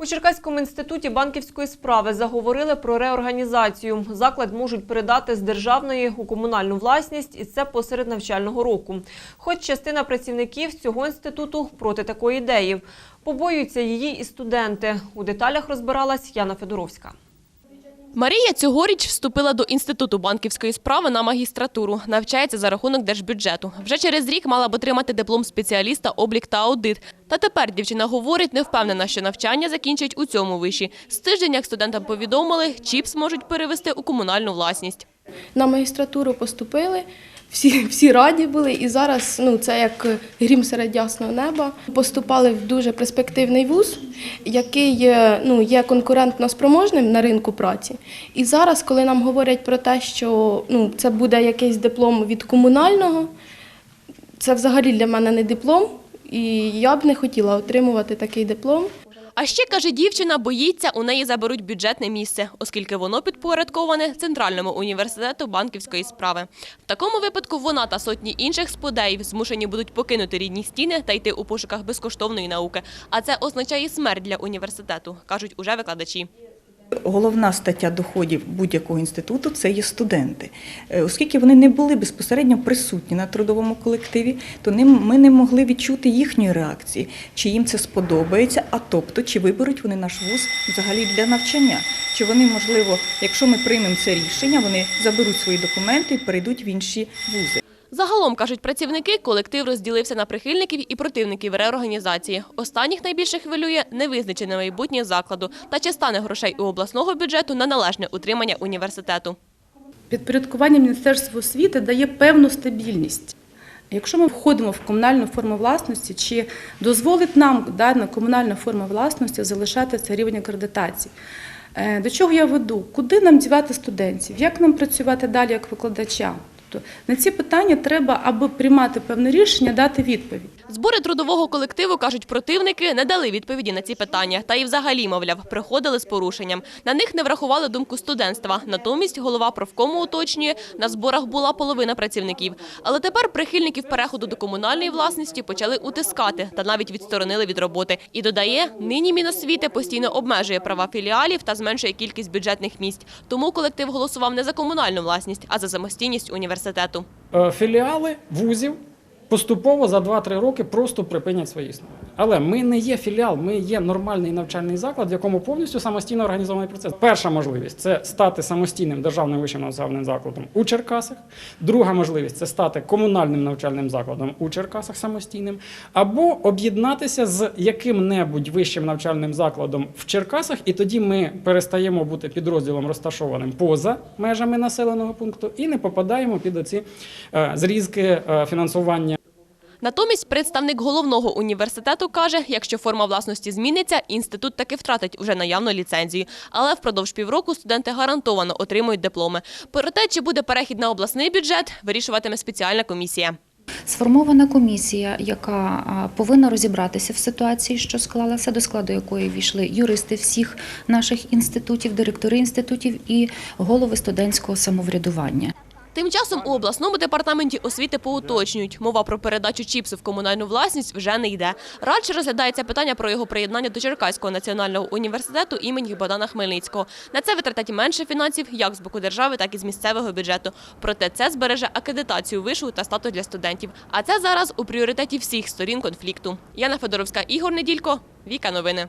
У Черкаському інституті банківської справи заговорили про реорганізацію. Заклад можуть передати з державної у комунальну власність, і це посеред навчального року. Хоч частина працівників цього інституту проти такої ідеї. Побоюються її і студенти. У деталях розбиралась Яна Федоровська. Марія цьогоріч вступила до інституту банківської справи на магістратуру. Навчається за рахунок держбюджету. Вже через рік мала б отримати диплом спеціаліста облік та аудит. Та тепер дівчина говорить, не впевнена, що навчання закінчить у цьому виші. З тиждень, як студентам повідомили, ЧІПС можуть перевести у комунальну власність. На магістратуру поступили, всі, всі раді були, і зараз ну, це як грім серед ясного неба. Поступали в дуже перспективний вуз, який ну, є конкурентно спроможним на ринку праці. І зараз, коли нам говорять про те, що ну, це буде якийсь диплом від комунального, це взагалі для мене не диплом, і я б не хотіла отримувати такий диплом. А ще, каже дівчина, боїться, у неї заберуть бюджетне місце, оскільки воно підпорядковане Центральному університету банківської справи. В такому випадку вона та сотні інших сподеїв змушені будуть покинути рідні стіни та йти у пошуках безкоштовної науки. А це означає смерть для університету, кажуть уже викладачі. Головна стаття доходів будь-якого інституту це є студенти. Е, Оскільки вони не були безпосередньо присутні на трудовому колективі, то ми не могли відчути їхньої реакції, чи їм це сподобається, а тобто, чи виберуть вони наш вуз взагалі для навчання. Чи вони, можливо, якщо ми приймемо це рішення, вони заберуть свої документи і перейдуть в інші вузи. Загалом, кажуть працівники, колектив розділився на прихильників і противників реорганізації. Останніх найбільше хвилює невизначене майбутнє закладу та чи стане грошей у обласного бюджету на належне утримання університету. Підпорядкування Міністерства освіти дає певну стабільність. Якщо ми входимо в комунальну форму власності, чи дозволить нам дана комунальна форма власності залишатися рівень акредитації? Е, До чого я веду? Куди нам дівати студентів? Як нам працювати далі як викладачам? Тобто на ці питання треба, аби приймати певне рішення, дати відповідь. Збори трудового колективу, кажуть противники, не дали відповіді на ці питання. Та й взагалі, мовляв, приходили з порушенням. На них не врахували думку студентства. Натомість голова профкому уточнює, на зборах була половина працівників. Але тепер прихильників переходу до комунальної власності почали утискати та навіть відсторонили від роботи. І додає, нині Міносвіти постійно обмежує права філіалів та зменшує кількість бюджетних місць. Тому колектив голосував не за комунальну власність, а за самостійність університету. Е, філіали вузів поступово за 2-3 роки просто припинять своє існування. Але ми не є філіал, ми є нормальний навчальний заклад, в якому повністю самостійно організований процес. Перша можливість це стати самостійним державним вищим навчальним закладом у Черкасах. Друга можливість це стати комунальним навчальним закладом у Черкасах самостійним, або об'єднатися з яким-небудь вищим навчальним закладом в Черкасах, і тоді ми перестаємо бути підрозділом розташованим поза межами населеного пункту і не попадаємо під оці е, зрізки е, фінансування. Натомість представник головного університету каже, якщо форма власності зміниться, інститут таки втратить уже наявну ліцензію. Але впродовж півроку студенти гарантовано отримують дипломи. Про те, чи буде перехід на обласний бюджет, вирішуватиме спеціальна комісія. Сформована комісія, яка повинна розібратися в ситуації, що склалася, до складу якої війшли юристи всіх наших інститутів, директори інститутів і голови студентського самоврядування. Тим часом у обласному департаменті освіти поуточнюють, мова про передачу чіпсу в комунальну власність вже не йде. Радше розглядається питання про його приєднання до Черкаського національного університету імені Богдана Хмельницького. На це витратять менше фінансів як з боку держави, так і з місцевого бюджету. Проте це збереже акредитацію вишу та статус для студентів. А це зараз у пріоритеті всіх сторін конфлікту. Яна Федоровська, Ігор Неділько, Віка Новини.